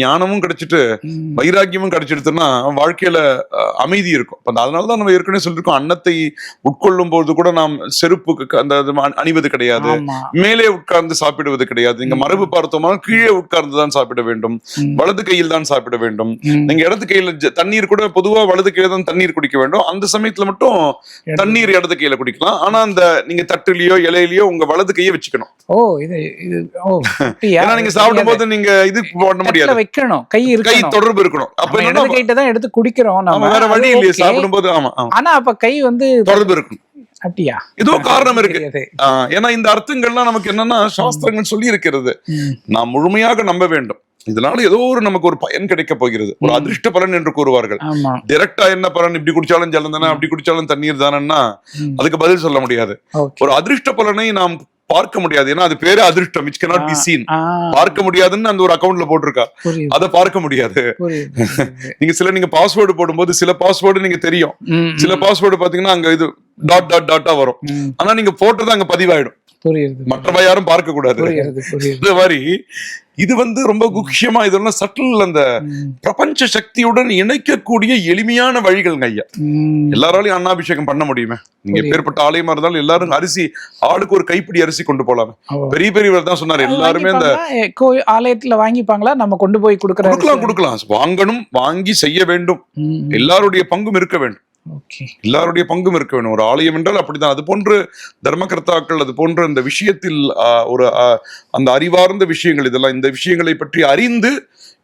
ஞானமும் கிடைச்சிட்டு. வைராக்கியமும் கிடைச்சிடுதுன்னா வாழ்க்கையில அமைதி இருக்கும். அதனாலதான் நம்ம ஏற்கனவே சொல்லிருக்கோம் அன்னத்தை உட்கொள்ளும் போது கூட நாம் செருப்பு அந்த அணிவது கிடையாது. மேலே உட்கார்ந்து சாப்பிடுவது கிடையாது. நீங்க மரபு பார்த்தோம்னா கீழே உட்கார்ந்து தான் சாப்பிட வேண்டும். வலது கையில் தான் சாப்பிட வேண்டும். நீங்க இடது கையில தண்ணீர் கூட பொதுவா வலது கையில தான் தண்ணீர் குடிக்க வேண்டும். அந்த சமயத்துல மட்டும் தண்ணீர் இடது கையில குடிக்கலாம். ஆனா அந்த நீங்க தட்டுலயோ இலையிலயோ உங்க வலது கையை வச்சுக்கணும். ஓ இது இது ஓ? ஏன்னா நீங்க சாப்பிடும் போது நீங்க இது பண்ண முடியாது. வைக்கணும். கை கை தொடர்பு இருக்கணும். அப்ப இடது கைட்ட தான் எடுத்து குடிக்கிறோம் நம்ம. வேற வழி இல்லையே. சாப்பிடும் போது ஆமா ஆனா அப்ப கை வந்து தொடர்பு இருக்கணும். அப்படியா? ஏதோ காரணம் இருக்கு. ஏன்னா இந்த அர்த்தங்கள்லாம் நமக்கு என்னன்னா சாஸ்திரங்கள் சொல்லி இருக்கிறது. நாம் முழுமையாக நம்ப வேண்டும். இதனால ஏதோ ஒரு நமக்கு ஒரு பயன் கிடைக்க போகிறது. ஒரு. அதிர்ஷ்ட பலன் என்று கூறுவார்கள். டைரக்டா என்ன பலன்? இப்படி குடிச்சாலும் ஜலம் தானே அப்படி குடிச்சாலும் தண்ணீர் தானேன்னா. அதுக்கு பதில் சொல்ல முடியாது. ஒரு அதிர்ஷ்ட பலனை நாம் பார்க்க முடியாது. ஏன்னா அது பேரு அதிர்ஷ்டம். இட்ஸ் cannot பி சீன் பார்க்க முடியாதுன்னு அந்த ஒரு அக்கவுண்ட்ல போட்டிருக்கா? அதை பார்க்க முடியாது. நீங்க சில நீங்க பாஸ்வேர்டு போடும்போது சில பாஸ்வேர்டு நீங்க தெரியும். சில பாஸ்வேர்டு பாத்தீங்கன்னா அங்க இது டாட் டாட் டாட்டா வரும். ஆனா நீங்க போட்டது அங்க பதிவாயிடும். புரியுது. மற்றவ யாரும் பார்க்க கூடாது. இந்த மாதிரி இது வந்து ரொம்ப முக்கியமா இதெல்லாம் சட்டில் அந்த பிரபஞ்ச சக்தியுடன் இணைக்கக்கூடிய எளிமையான வழிகள் ஐயா. எல்லாராலையும் அன்னாபிஷேகம் பண்ண முடியுமே. நீங்க. எப்பேற்பட்ட ஆலயமா இருந்தாலும் எல்லாரும் அரிசி ஆளுக்கு ஒரு கைப்பிடி அரிசி கொண்டு போலாமே. பெரிய பெரியவர் தான் சொன்னார் எல்லாருமே இந்த ஆலயத்துல வாங்கிப்பாங்களா? நம்ம கொண்டு போய் கொடுக்கலாம் கொடுக்கலாம். வாங்கணும் வாங்கி செய்ய வேண்டும். எல்லாருடைய பங்கும் இருக்க வேண்டும். எல்லாருடைய பங்கும் இருக்க வேண்டும். ஒரு ஆலயம் என்றால் அப்படிதான் அது போன்று தர்மகர்த்தாக்கள் அது போன்ற இந்த விஷயத்தில் ஒரு அந்த அறிவார்ந்த விஷயங்கள் இதெல்லாம் இந்த விஷயங்களை பற்றி அறிந்து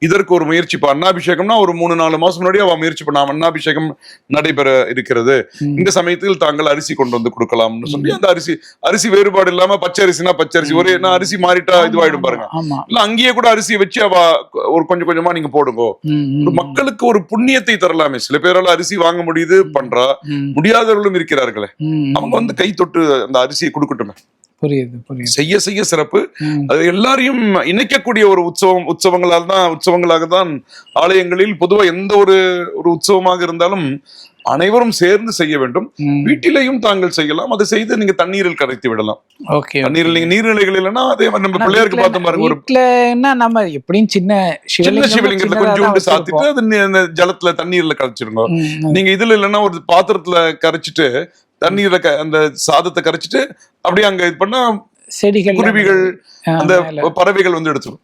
இதற்கு ஒரு முயற்சி இப்போ அன்னாபிஷேகம்னா ஒரு மூணு நாலு மாசம் முன்னாடி அவ முயற்சி பண்ணாம அன்னாபிஷேகம் நடைபெற இருக்கிறது. இந்த சமயத்தில் தாங்கள் அரிசி கொண்டு வந்து கொடுக்கலாம்னு சொல்லி அந்த அரிசி அரிசி வேறுபாடு இல்லாம பச்சை அரிசினா பச்சை அரிசி ஒரே என்ன அரிசி மாறிட்டா இதுவாயிடும் பாருங்க. இல்ல அங்கேயே கூட அரிசியை வச்சு அவ ஒரு கொஞ்சம் கொஞ்சமா நீங்க போடுங்க. ஒரு மக்களுக்கு ஒரு புண்ணியத்தை தரலாமே. சில பேரால அரிசி வாங்க முடியுது பண்றா. முடியாதவர்களும் இருக்கிறார்களே. அவங்க வந்து கை தொட்டு அந்த அரிசியை கொடுக்கட்டுமே. புரியுது புரியுது. செய்ய செய்ய சிறப்பு. அது எல்லாரையும் இணைக்கக்கூடிய ஒரு உற்சவம் உற்சவங்களால் தான் உற்சவங்களாக தான் ஆலயங்களில் பொதுவா எந்த ஒரு ஒரு உற்சவமாக இருந்தாலும் அனைவரும் சேர்ந்து செய்ய வேண்டும். வீட்டிலேயும் தாங்கள் செய்யலாம். அதை செய்து நீங்க தண்ணீரில் கரைத்து விடலாம். ஓகே தண்ணீரில் நீங்க நீர்நிலைகள் இல்லைன்னா அதே மாதிரி நம்ம பிள்ளையாருக்கு பார்த்த பாருங்க ஒரு நம்ம எப்படியும் சின்ன சின்ன சிவலிங்கத்துல கொஞ்சோண்டு சாத்திட்டு அது ஜலத்துல தண்ணீர்ல கரைச்சிருங்க. நீங்க இதுல இல்லைன்னா ஒரு பாத்திரத்துல கரைச்சிட்டு தண்ணீர்ல க- அந்த சாதத்தை கரைச்சிட்டு அப்படியே அங்க இது பண்ணா செடிகள் குருவிகள் அந்த. பறவைகள் வந்து எடுத்துரும்